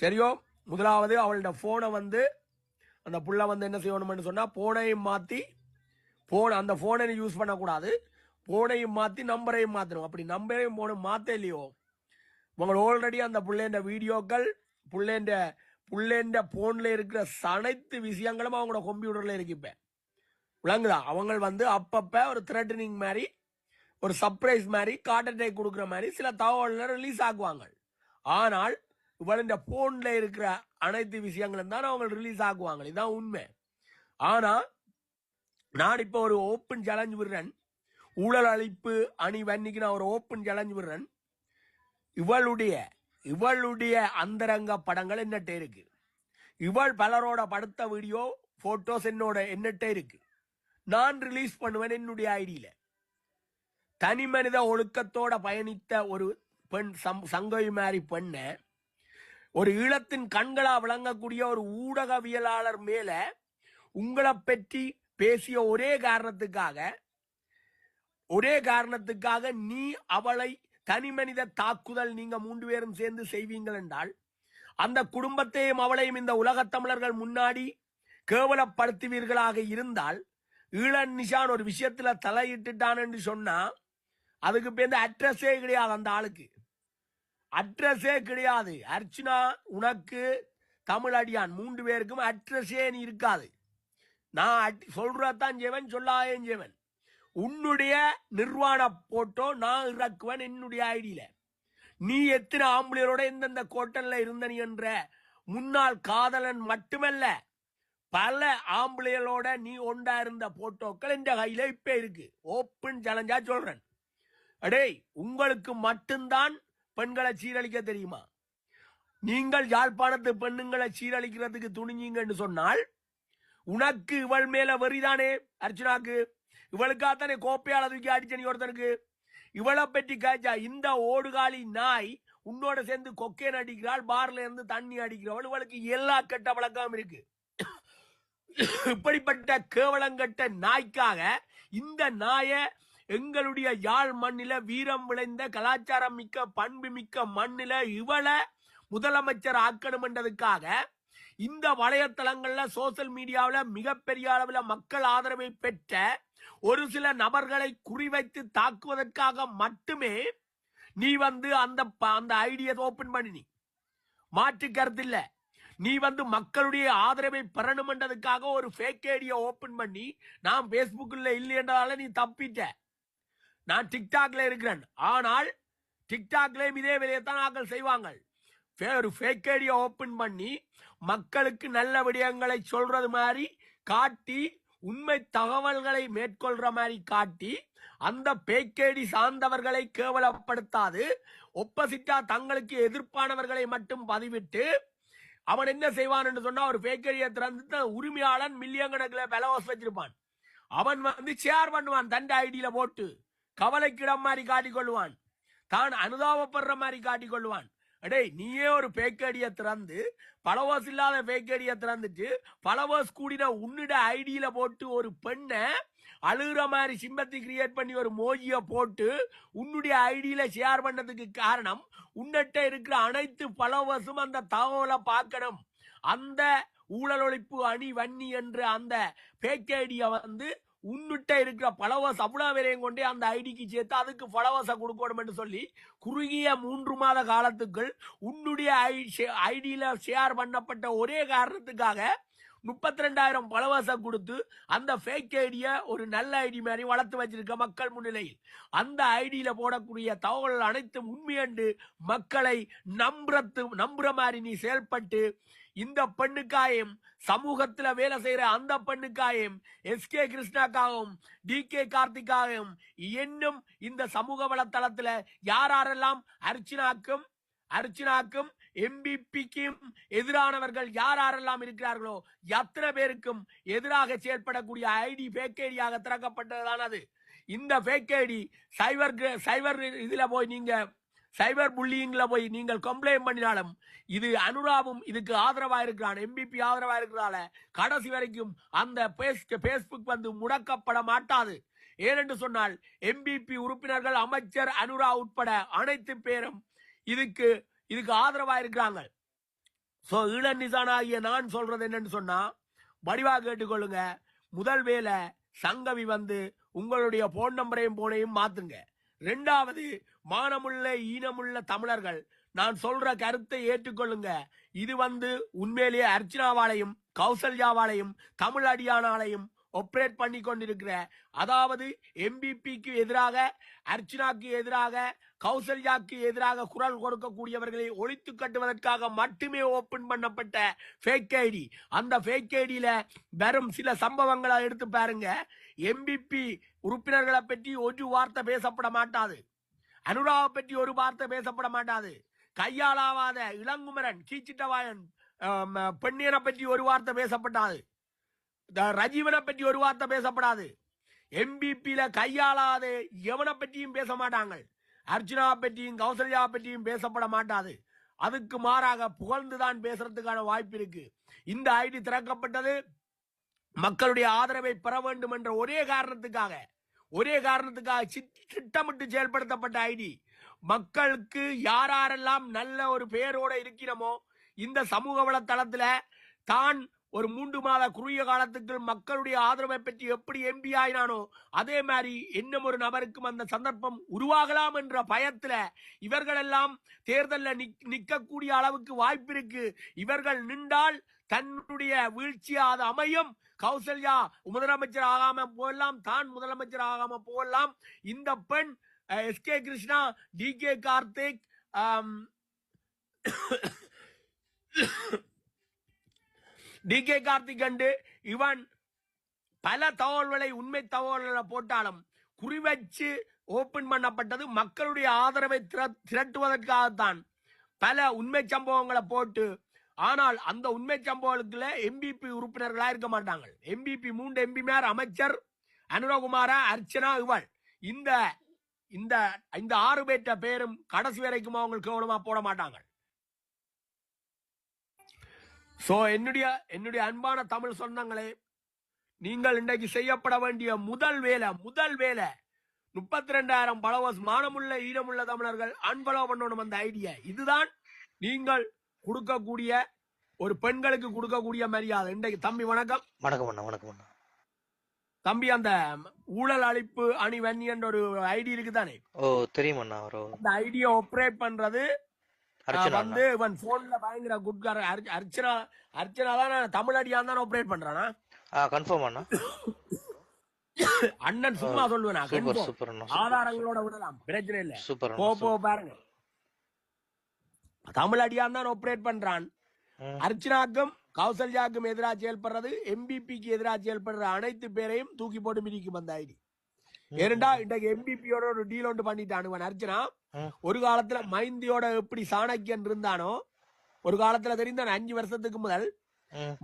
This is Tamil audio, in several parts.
சரியோ? முதலாவது அவளோட ஃபோனை வந்து அந்த புள்ள வந்து என்ன செய்யணும்னு சொன்னால் ஃபோனையும் மாற்றி ஃபோன் அந்த ஃபோனை யூஸ் பண்ணக்கூடாது. ஃபோனையும் மாற்றி நம்பரையும் மாற்றணும் அப்படி நம்பரையும் ஃபோனும் மாற்ற இல்லையோ? உங்க ஆல்ரெடி அந்த பிள்ளைன்ற வீடியோக்கள் புள்ளேண்ட பிள்ளைன்ற ஃபோனில் இருக்கிற அனைத்து விஷயங்களும் அவங்களோட கம்ப்யூட்டரில் இருக்கிப்பேன் விளங்குதா? அவங்க வந்து அப்பப்போ ஒரு த்ரெட்டனிங் மாதிரி ஒரு சர்ப்ரைஸ் மாதிரி கார்ட் அட்டாக் கொடுக்குற மாதிரி சில தகவல்கள் ரிலீஸ் ஆக்குவாங்க. ஆனால் இவளின் போன்ல இருக்கிற அனைத்து விஷயங்களும் தான் அவங்க ரிலீஸ் ஆக்குவாங்க. இதுதான் உண்மை. ஆனா நான் இப்போ ஒரு ஓப்பன் சேலஞ்ச் விடுறேன். ஊழல் அழிப்பு அணி வன்னிக்கு நான் ஒரு ஓப்பன் சேலஞ்ச் விடுறேன். இவளுடைய இவளுடைய அந்தரங்க படங்கள் என்னட்ட இருக்கு. இவள் பலரோட படுத்த வீடியோ போட்டோஸ் என்னோட என்னட்ட இருக்கு. நான் ரிலீஸ் பண்ணுவேன் என்னுடைய ஐடியில தனி மனித ஒழுக்கத்தோட பயணித்த ஒரு பெண் சம் சங்கவி மாதிரி பெண்ணை ஒரு ஈழத்தின் கண்களா விளங்கக்கூடிய ஒரு ஊடகவியலாளர் மேல உங்களை பற்றி பேசிய ஒரே காரணத்துக்காக ஒரே காரணத்துக்காக நீ அவளை தனி மனித தாக்குதல் நீங்க மூன்று பேரும் சேர்ந்து செய்வீங்கள் என்றால் அந்த குடும்பத்தையும் அவளையும் இந்த உலகத் தமிழர்கள் முன்னாடி கேவலப்படுத்துவீர்களாக இருந்தால் ஈழன் நிஷான் ஒரு விஷயத்துல தலையிட்டுட்டான் என்று சொன்னா அதுக்கு பேருந்து அட்ரஸே கிடையாது அந்த ஆளுக்கு. அட்ரஸே கிடையாது. அர்ச்சனா உனக்கு தமிழ் அடியான் மூன்று பேருக்கும் அட்ரஸே நீ இருக்காது. நான் அட்- சொல்றதான் ஜெவன் சொல்லாதேன் ஜெவன். உன்னுடைய நிர்வாண போட்டோ நான் இறக்குவேன் என்னுடைய ஐடியில. நீ எத்தனை ஆம்பளையரோட எந்தெந்த கோட்டல்ல இருந்த நீ என்ற முன்னாள் காதலன் மட்டுமல்ல பல ஆம்பளைகளோட நீ ஒண்டா இருந்த போட்டோக்கள் இந்த கையில இப்ப இருக்கு. ஓப்பன் சேலஞ்சா சொல்றேன். அடே உங்களுக்கு மட்டும்தான் பெண்களை சீரழிக்க தெரியுமா? நீங்கள் யாழ்ப்பாணத்து பெண்ணுங்களை சீரழிக்கிறதுக்கு துணிஞ்சீங்கன்னு சொன்னால் உனக்கு இவள் மேல வெறிதானே? அர்ச்சனாக்கு இவளுக்காகத்தானே கோப்பையால தூக்கி அடிச்ச நீ ஒருத்தனுக்கு இவளை பற்றி காய்ச்சா இந்த ஓடுகாலி நாய் உன்னோட சேர்ந்து கொக்கேன் அடிக்கிறாள் பார்ல இருந்து தண்ணி அடிக்கிறவள் இவளுக்கு எல்லா கெட்ட பழக்கம் இருக்கு. இப்படிப்பட்ட கேவலங்கட்ட நாய்க்காக இந்த நாயை எங்களுடைய யாழ் மண்ணில வீரம் விளைந்த கலாச்சாரம் மிக்க பண்பு மிக்க மண்ணில இவளை முதலமைச்சர் ஆக்கணும்ன்றதுக்காக இந்த வலையத்தளங்கள்ல சோசியல் மீடியாவில் மிகப்பெரிய அளவில் மக்கள் ஆதரவை பெற்ற ஒரு சில நபர்களை குறிவைத்து தாக்குவதற்காக மட்டுமே நீ வந்து அந்த ப- அந்த ஐடியை ஓபன் பண்ணி மாற்று கருத்து இல்ல. நீ வந்து மக்களுடைய ஆதரவை பெறணும்ன்றதுக்காக ஒரு ஃபேக் ஐடியை ஓபன் பண்ணி நான் ஃபேஸ்புக்கில் இல்லைன்றதால நீ தப்பிட்ட. நான் டிக்டாக்ல இருக்கிறேன். ஆனால் டிக்டாக்லேயும் இதே வேலையை தான் ஆக்கள் செய்வாங்க ஃபே- ஒரு ஃபேக் ஐடியா ஓப்பன் பண்ணி மக்களுக்கு நல்ல விடயங்களை சொல்றது மாதிரி காட்டி உண்மை தகவல்களை மேற்கொள்ற மாதிரி காட்டி அந்த பேக்கேடி சார்ந்தவர்களை கேவலப்படுத்தாது ஒப்பசிட்டா தங்களுக்கு எதிர்ப்பானவர்களை மட்டும் பதிவிட்டு அவன் என்ன செய்வான் என்று சொன்னா ஒரு பேக்கரியை திறந்து உரிமையாளன் மில்லியன் கணக்கில் பெலவாஸ் வச்சிருப்பான். அவன் வந்து ஷேர் பண்ணுவான் தண்ட ஐடியில போட்டு. கவலைக்கிடம் மாதிரி காட்டிக்கொள்வான் தான் அனுதாபப்படுற மாதிரி காட்டிக்கொள்வான் அடே நீயே ஒரு பேக்கடியை திறந்து பலவாஸ் இல்லாத பேக்கடியை திறந்துட்டு பலவாஸ் கூடின உன்னிட ஐடியில போட்டு ஒரு பெண்ணை அழுகிற மாதிரி சிம்பத்தி கிரியேட் பண்ணி ஒரு மோஜிய போட்டு உன்னுடைய ஐடியில ஷேர் பண்ணதுக்கு காரணம் உன்னிட்ட இருக்கிற அனைத்து பலவசும் அந்த தகவலை பார்க்கணும். அந்த ஊழல் ஒழிப்பு அணி வன்னி என்று அந்த பேக் வந்து உன்னிட்ட இருக்கிற பலவச அவ்வளவு விலையும் கொண்டே அந்த ஐடிக்கு சேர்த்து அதுக்கு பலவச கொடுக்கணும் என்று சொல்லி குறுகிய மூன்று மாத காலத்துக்குள் உன்னுடைய ஐ ஐடியில் ஷேர் பண்ணப்பட்ட ஒரே காரணத்துக்காக முப்பத்தி ரெண்டாயிரம் பலவாசம் கொடுத்து அந்த ஃபேக் ஐடியை ஒரு நல்ல ஐடி மாதிரி வளர்த்து வச்சிருக்க மக்கள் முன்னிலையில். அந்த ஐடியில் போடக்கூடிய தகவல்கள் அனைத்தும் உண்மையண்டு மக்களை நம்புறத்து நம்புற மாதிரி நீ செயல்பட்டு இந்த பெண்ணுக்காயும் சமூகத்துல வேலை செய்யற அந்த பெண்ணுக்காயும் எஸ் கே கிருஷ்ணாக்காகவும் டி கே கார்த்திக்காகவும் இன்னும் இந்த சமூக வலைத்தளத்துல யார் யாரெல்லாம் அர்ச்சனாக்கும் அர்ச்சனாக்கும் எம்பிபிக்கும் எதிரானவர்கள் யார் யாரெல்லாம் இருக்கிறார்களோ எத்தனை பேருக்கும் எதிராக செயல்படக்கூடிய ஐடி ஃபேக் ஐடியாக திறக்கப்பட்டதுதான் அது. இந்த ஃபேக் ஐடி சைபர் கிர- சைபர் இதுல போய் நீங்க சைபர் புல்லிங்ல போய் நீங்கள் கம்ப்ளைண்ட் பண்ணினாலும் இது அனுராவும் இதுக்கு ஆதரவாக இருக்கிறான் எம்பிபி ஆதரவாக இருக்கிறால கடைசி வரைக்கும் அந்த பேஸ்புக் வந்து முடக்கப்பட மாட்டாது. ஏனென்று சொன்னால் எம்பிபி உறுப்பினர்கள் அமைச்சர் அனுரா உட்பட அனைத்து பேரும் இதுக்கு இதுக்கு ஆதரவாக இருக்கிறாங்க சோ ஈழநிசான் ஆகிய நான் சொல்றது என்னன்னு சொன்னா வடிவா கேட்டுக்கொள்ளுங்க. முதல் வேலை சங்கவி வந்து உங்களுடைய போன் நம்பரையும் போனையும் மாத்துங்க. ரெண்டாவது மானமுள்ள ஈனமுள்ள தமிழர்கள் நான் சொல்ற கருத்தை ஏற்றுக்கொள்ளுங்க. இது வந்து உண்மையிலேயே அர்ச்சனாவாலையும் கௌசல்யாவாலையும் தமிழ் அடியானாலையும் ஒப்பரேட் பண்ணி கொண்டிருக்கிற அதாவது எம்பிபிக்கு எதிராக அர்ச்சனாக்கு எதிராக கௌசல்யாக்கு எதிராக குரல் கொடுக்கக்கூடியவர்களை ஒழித்து கட்டுவதற்காக மட்டுமே ஓபன் பண்ணப்பட்ட ஃபேக் ஐடி அந்த ஃபேக் ஐடியில வெறும் சில சம்பவங்களை எடுத்து பாருங்க. எம்பிபி உறுப்பினர்களை பற்றி ஒரு வார்த்தை பேசப்பட மாட்டாது. அனுராவை பற்றி ஒரு வார்த்தை பேசப்பட மாட்டாது. கையாளாவாத இளங்குமரன் கீச்சிட்டவாயன் ஆம், பெண்ணியனை பற்றி ஒரு வார்த்தை பேசப்படாது. த- ரஜீவனை பற்றி ஒரு வார்த்தை பேசப்படாது. எம்பிபியில கையாளாத எவனை பற்றியும் பேச மாட்டாங்க அர்ஜுனா பற்றியும் கௌசல்யா பற்றியும் பேசப்பட மாட்டாது. அதுக்கு மாறாக புகழ்ந்துதான் பேசுறதுக்கான வாய்ப்பு இருக்கு. இந்த ஐடி திறக்கப்பட்டது மக்களுடைய ஆதரவை பெற வேண்டும் என்ற ஒரே காரணத்துக்காக. ஒரே காரணத்துக்காக திட்டமிட்டு செயல்படுத்தப்பட்ட ஐடி. மக்களுக்கு யாரெல்லாம் நல்ல ஒரு பெயரோட இருக்கிறோமோ இந்த சமூக வலைத்தளத்துல தான் ஒரு மூன்று மாத குறுகிய காலத்துக்கு மக்களுடைய ஆதரவை பற்றி எப்படி எம்பி ஆயினானோ அதே மாதிரி இன்னும் ஒரு நபருக்கும் அந்த சந்தர்ப்பம் உருவாகலாம் என்ற பயத்துல இவர்களெல்லாம் தேர்தலில் நிற்கக்கூடிய அளவுக்கு வாய்ப்பு இருக்கு இவர்கள் நின்றால் தன்னுடைய வீழ்ச்சியாத அமையும். கௌசல்யா முதலமைச்சர் ஆகாம போகலாம் தான் முதலமைச்சர் ஆகாம போகலாம். இந்த பெண் S K Krishna T K Karthik T K Karthik and இவன் பல தகவல்களை உண்மை தகவல்களை போட்டாலும் குறிவச்சு ஓபன் பண்ணப்பட்டது மக்களுடைய ஆதரவை திரட்டுவதற்காகத்தான். பல உண்மை சம்பவங்களை போட்டு ஆனால் அந்த உண்மை சம்பவங்களுக்குள்ள எம்பிபி உறுப்பினர்களா இருக்க மாட்டாங்க எம்பிபி மூன்று எம்பிமார் அமைச்சர் அனுரகுமாரா அர்ச்சனா இவள். இந்த இந்த இந்த ஆறு பேர்ட்ட பேரும் கடைசி வரைக்கும் அவங்க கவனமா போட மாட்டாங்க. சோ என்னுடைய என்னுடைய அன்பான தமிழ் சொந்தங்களே நீங்கள் இன்றைக்கு செய்யப்பட வேண்டிய முதல் வேலை முதல் வேலை முப்பத்தி ரெண்டாயிரம் பலவஸ் மானமுள்ள ஈரமுள்ள தமிழர்கள் அன்பலோ பண்ணணும் அந்த ஐடியா இதுதான் நீங்கள் கொடுக்கக்கூடிய ஒரு பெண்களுக்கு கொடுக்கக்கூடிய மரியாதை. இன்றைக்கு தம்பி வணக்கம். வணக்கம் அண்ணா வணக்கம் அண்ணா. தம்பி அந்த ஊழல் அழிப்பு அணி வன்னி என்ற ஒரு ஐடி இருக்குதானே? ஓ தெரியும் அண்ணா ஒரு அந்த ஐடியை ஆப்ரேட் பண்றது வந்து இவன் போன்ல பயங்கர குட்கார அர்ச்சனா அர்ச்சனா தான் தமிழ் அடியா தான் ஆப்ரேட் பண்றானா? கன்ஃபார்ம் அண்ணா. அண்ணன் சும்மா சொல்லுவேனா ஆதாரங்களோட விடலாம் பிரச்சனை இல்ல. சூப்பர் போ பாருங்க. தமிழ் அடியான் தான் ஆப்ரேட் பண்றான். அர்ச்சனாக்கும் கௌசல்யாக்கும் எதிராக செயல்படுறது எம்பிபிக்கு எதிராக செயல்படுற அனைத்து பேரையும் தூக்கி போட்டு மிதிக்கும் அந்த ஐடி ஏனண்டா இன்றைக்கு எம்பிபியோட ஒரு டீல் ஒன்று பண்ணிட்டான் இவன் அர்ச்சனா. ஒரு காலத்துல மைந்தியோட எப்படி சாணக்கியன் இருந்தானோ ஒரு காலத்துல தெரிந்தான் அஞ்சு வருஷத்துக்கு முதல்.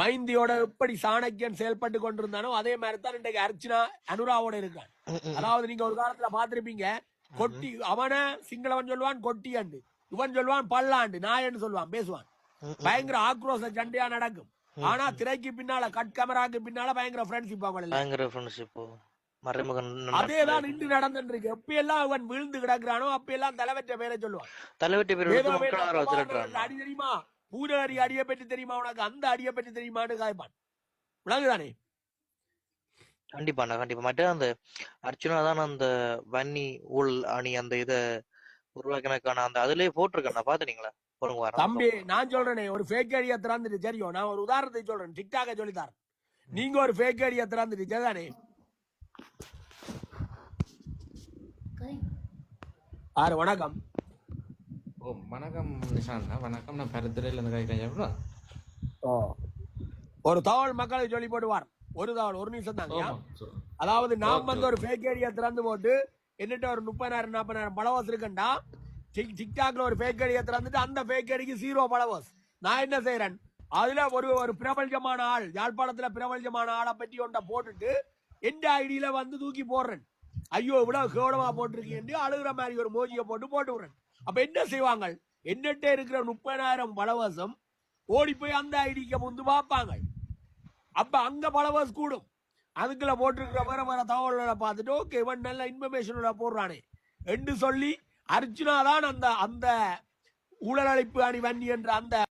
மைந்தியோட எப்படி சாணக்கியன் செயல்பட்டு கொண்டிருந்தானோ அதே மாதிரி தான் இன்றைக்கு அர்ச்சனா அனுராவோட இருக்கான். அதாவது நீங்க ஒரு காலத்துல பாத்திருப்பீங்க கொட்டி அவன சிங்களவன் சொல்லுவான் கொட்டியாண்டு இவன் சொல்லுவான் பல்லாண்டு நாயன்னு சொல்லுவான் பேசுவான். பயங்கர ஆக்ரோஷ சண்டையா நடக்கும். ஆனா திரைக்கு பின்னால கட் கேமராக்கு பின்னால பயங்கர ஃப்ரெண்ட்ஷிப். பயங்கர ஃப்ரெண்ட்ஷிப் அதேதான் இன்று நடந்துட்டு இருக்கு எப்ப எல்லாம் அவன் விழுந்து கிடக்குறானோ அப்ப எல்லாம் தலைவற்ற பேரை சொல்லுவான். தலைவெட்டி பேர் அடி தெரியுமா? பூஜாரி அடியை பற்றி தெரியுமா? உனக்கு அந்த அடியை பற்றி தெரியுமான்னு காய்ப்பான். விளங்குதானே கண்டிப்பா அண்ணா கண்டிப்பா. மற்ற அந்த அர்ச்சனா தான் அந்த வன்னி ஊழல் அணி அந்த இத உருவாக்கினதுக்கான அந்த அதுலயே போட்டிருக்கேன். பாத்துட்டீங்களா பாருங்க வரேன் தம்பி நான் சொல்றேனே ஒரு ஃபேக் ஐடியா திறந்துட்டு தெரியும். நான் ஒரு உதாரணத்தை சொல்றேன். டிக்டாக சொல்லித்தாரேன் நீங்க ஒரு ஃபேக் ஐடியா திறந்துட்டு சரிதானே ஆறு வணக்கம். ஓ வணக்கம் நிஷாந்தா. வணக்கம். நான் பருத்துறையில இருந்து கேட்கிறேன் அப்புறம் ஒரு தகவல் மக்களுக்கு சொல்லி போடுவார் ஒரு தகவல் ஒரு நிமிஷம் தாங்க. அதாவது நாம் வந்து ஒரு ஃபேக் ஐடியா திறந்து போட்டு என்னட்ட ஒரு முப்பதாயிரம் நாற்பதாயிரம் பலவாஸ் இருக்குண்டா. டிக் டிக்டாக்ல ஒரு ஃபேக் ஐடியா திறந்துட்டு அந்த ஃபேக் அடிக்கு ஜீரோ பலவாஸ் நான் என்ன செய்யறேன் அதுல ஒரு ஒரு பிரபல்யமான ஆள் யாழ்ப்பாணத்துல பிரபல்யமான ஆளை பற்றி ஒன்றை போட்டுட்டு எந்த ஐடியில வந்து தூக்கி போடுறேன். ஐயோ இவ்வளவு கேவலமா போட்டிருக்கீங்க அழுகிற மாதிரி ஒரு மோஜியை போட்டு போட்டு விடுறேன். அப்ப என்ன செய்வாங்க? என்னட்டே இருக்கிற முப்பதாயிரம் பலவாசம் ஓடி போய் அந்த ஐடிக்கு முந்து பார்ப்பாங்க. அப்ப அங்க பலவாஸ் கூடும். அதுக்குள்ள போட்டிருக்கிற வேற வேற தகவல்களை பார்த்துட்டு ஓகே இவன் நல்ல இன்ஃபர்மேஷன் போடுறானே என்று சொல்லி அர்ஜுனா தான் அந்த அந்த ஊழலழைப்பு அணி வன்னி என்ற அந்த